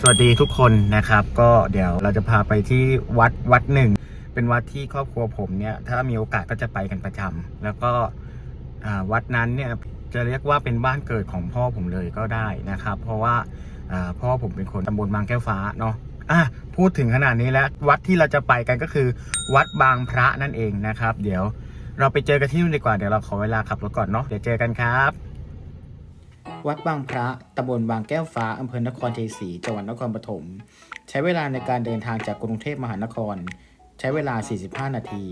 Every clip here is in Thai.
สวัสดีทุกคนนะครับ ก็เดี๋ยวเราจะพาไปที่วัดวัดหนึ่ง เป็นวัดที่ครอบครัวผมเนี่ย ถ้ามีโอกาสก็จะไปกันประจำแล้วก็วัดนั้นเนี่ยจะเรียกว่าเป็นบ้านเกิดของพ่อผมเลยก็ได้นะครับ เพราะว่าอ่าพ่อผมเป็นคนตำบลบางแก้วฟ้าเนาะอะพูดถึงขนาดนี้แล้ววัดที่เราจะไปกันก็คือ วัดบางพระนั่นเองนะครับ เดี๋ยวเราไปเจอกันที่นู่นดีกว่าเดี๋ยวเราขอเวลาขับรถก่อนเนาะเดี๋ยวเจอกันครับ วัดบางพระตำบลบางแก้วฟ้าอำเภอนครชัยศรีจังหวัดนครปฐม ใช้เวลาในการเดินทางจากกรุงเทพมหานคร ใช้เวลา 45 นาที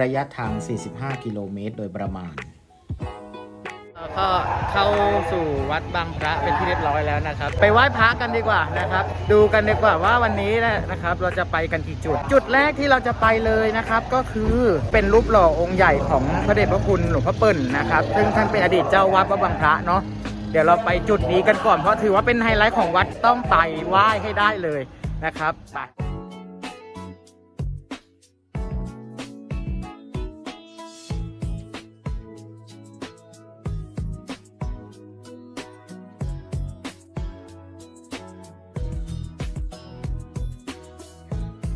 ระยะทาง 45 กิโลเมตร โดยประมาณก็เข้าสู่วัดบางพระเป็นที่เรียบร้อยแล้วนะครับ ไปไหว้พระกันดีกว่านะครับ ดูกันดีกว่าว่าวันนี้นะครับ เราจะไปกันกี่จุด จุดแรกที่เราจะไปเลยนะครับ ก็คือเป็นรูปหล่อองค์ใหญ่ของพระเดชพระคุณหลวงพ่อเปิ่นนะครับ ซึ่งท่านเป็นอดีตเจ้าวัดวัดบางพระเนาะ เดี๋ยวเราไปจุดนี้กันก่อนเพราะถือว่าเป็นไฮไลท์ของวัดต้องไปไหว้ให้ได้เลยนะครับไป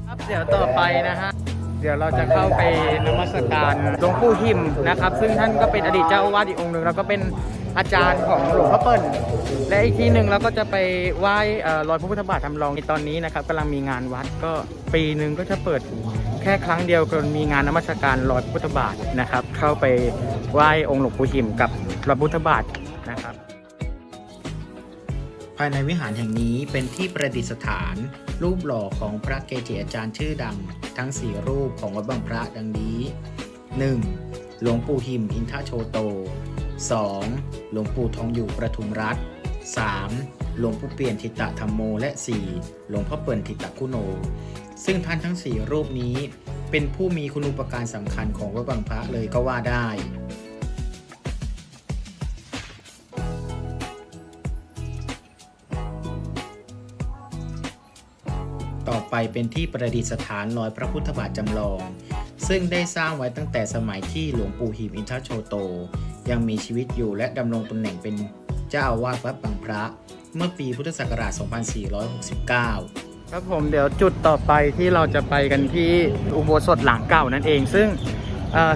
ครับเดี๋ยวต่อไปนะฮะ เดี๋ยวเราจะเข้าไปนมัสการหลวงปู่หิมนะครับ ซึ่งท่านก็เป็นอดีตเจ้าอาวาสอีกองค์หนึ่งแล้วก็เป็นอาจารย์ของหลวงพ่อเปิ้ลและอีกทีหนึ่งเราก็จะไปไหว้เอ่อรอยพระพุทธบาททำลองในตอนนี้นะครับกำลังมีงานวัดก็ปีหนึ่งก็จะเปิดแค่ครั้งเดียวก็มีงานนมัสการรอยพระพุทธบาทนะครับ เข้าไปไหว้องค์หลวงปู่หิมกับรอยพระพุทธบาทนะครับ ภายในวิหารแห่งนี้เป็นที่ประดิษฐาน รูปหล่อของพระเกจิอาจารย์ชื่อดัง ทั้ง 4 รูปของวัดบางพระดังนี้ 1. หลวงปู่หิมอินทโชโต 2. หลวงปู่ทองอยู่ประทุมรัฐ 3. หลวงปู่เปลี่ยนทิตะธรรมโมและ 4. หลวงพ่อเปิ่นทิตะคุโน ซึ่งท่านทั้ง 4 รูปนี้เป็นผู้มีคุณูปการสำคัญของวัดบางพระเลยก็ว่าได้ ไปเป็นที่ประดิษฐานรอยพระพุทธบาทจำลอง ซึ่งได้สร้างไว้ตั้งแต่สมัยที่หลวงปู่หิมอินทโชโต ยังมีชีวิตอยู่และดำรงตำแหน่งเป็นเจ้าอาวาสวัดบางพระ เมื่อปีพุทธศักราช 2469ครับผมเดี๋ยวจุดต่อไปที่เราจะไปกันที่อุโบสถหลังเก่านั่นเอง ซึ่ง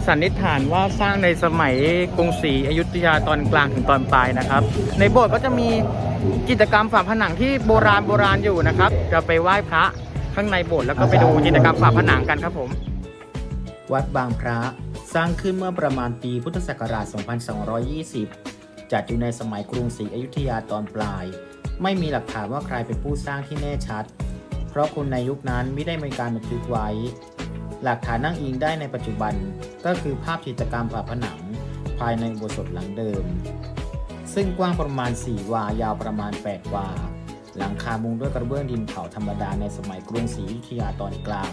สันนิษฐานว่าสร้างในสมัยกรุงศรีอยุธยาตอนกลางถึงตอนปลายนะครับ ในโบสถ์ก็จะมีกิจกรรมฝาผนังที่โบราณโบราณอยู่นะครับ จะไปไหว้พระ ข้างในโบสถ์แล้วก็ไปดูกิจกรรมฝาผนังกันครับผม วัดบางพระสร้างขึ้นเมื่อประมาณปีพุทธศักราช 2220 จัดอยู่ในสมัยกรุงศรีอยุธยาตอนปลาย ไม่มีหลักฐานว่าใครเป็นผู้สร้างที่แน่ชัด เพราะคนในยุคนั้นไม่ได้มีการบันทึกไว้ หลักฐานนั่งอิงได้ในปัจจุบันก็คือภาพจิตรกรรมฝาผนัง ภายในอุโบสถหลังเดิม ซึ่งกว้างประมาณ 4 วา ยาวประมาณ 8 วา หลังคามุงด้วยกระเบื้องดินเผาธรรมดาในสมัยกรุงศรีอยุธยาตอนกลาง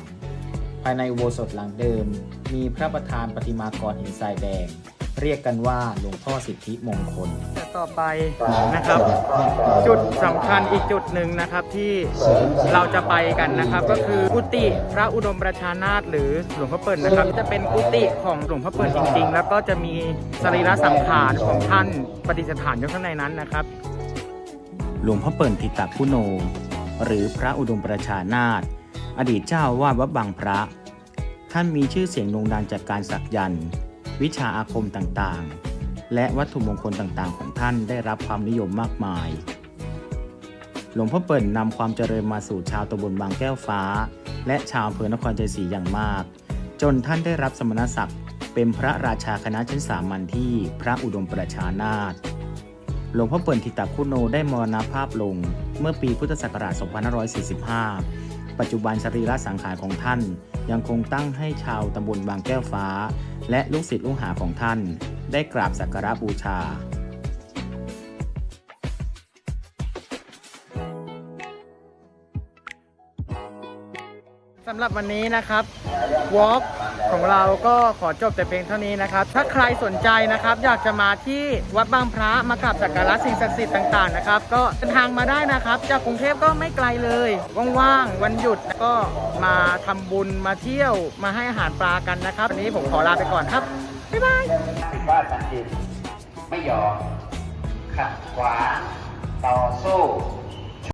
ภายในอุโบสถหลังเดิม มีพระประธานปฏิมากรหินทรายแดง เรียกกันว่าหลวงพ่อสิทธิมงคล ต่อไปนะครับ จุดสำคัญอีกจุดหนึ่งนะครับที่เราจะไปกันนะครับ ก็คือกุฏิพระอุดมประชานาถหรือหลวงพ่อเปิ่นนะครับ จะเป็นกุฏิของหลวงพ่อเปิ่นจริงๆ แล้วก็จะมีสรีระสังขารของท่านประดิษฐานอยู่ข้างในนั้นนะครับ หลวงพ่อเปิ่นทิตาพุโน หรือพระอุดมประชานาถอดีตเจ้าวาดวัดบางพระ ท่านมีชื่อเสียงโด่งดังจากการสักยันต์วิชาอาคมต่างๆ และวัตถุมงคลต่างๆ ของท่านได้รับความนิยมมากมาย หลวงพ่อเปิ่นนำความเจริญมาสู่ชาวตำบลบางแก้วฟ้า และชาวอำเภอนครชัยศรีอย่างมาก จนท่านได้รับสมณศักดิ์เป็นพระราชาคณะชั้นสามัญที่พระอุดมประชานาถ หลวงพ่อเปิ่นทิตาคุโนได้มรณภาพลง เมื่อปีพุทธศักราช 2545 ปัจจุบันสรีระสังขารของท่าน ยังคงตั้งให้ชาวตำบลบางแก้วฟ้า และลูกศิษย์ลูกหาของท่าน ได้กราบสักการะบูชา สำหรับวันนี้นะครับวอล์กของเราก็ขอจบแต่เพียงเท่านี้นะครับ ถ้าใครสนใจนะครับ อยากจะมาที่วัดบางพระมากราบสักการะสิ่งศักดิ์สิทธิ์ต่างๆนะครับ ก็เดินทางมาได้นะครับ จากกรุงเทพก็ไม่ไกลเลยว่างๆวันหยุดก็มาทำบุญมาเที่ยวมาให้อาหารปลากันนะครับวันนี้ผมขอลาไปก่อนครับบ๊ายบายว่าสันติไม่ยอมขัดขวางต่อสู้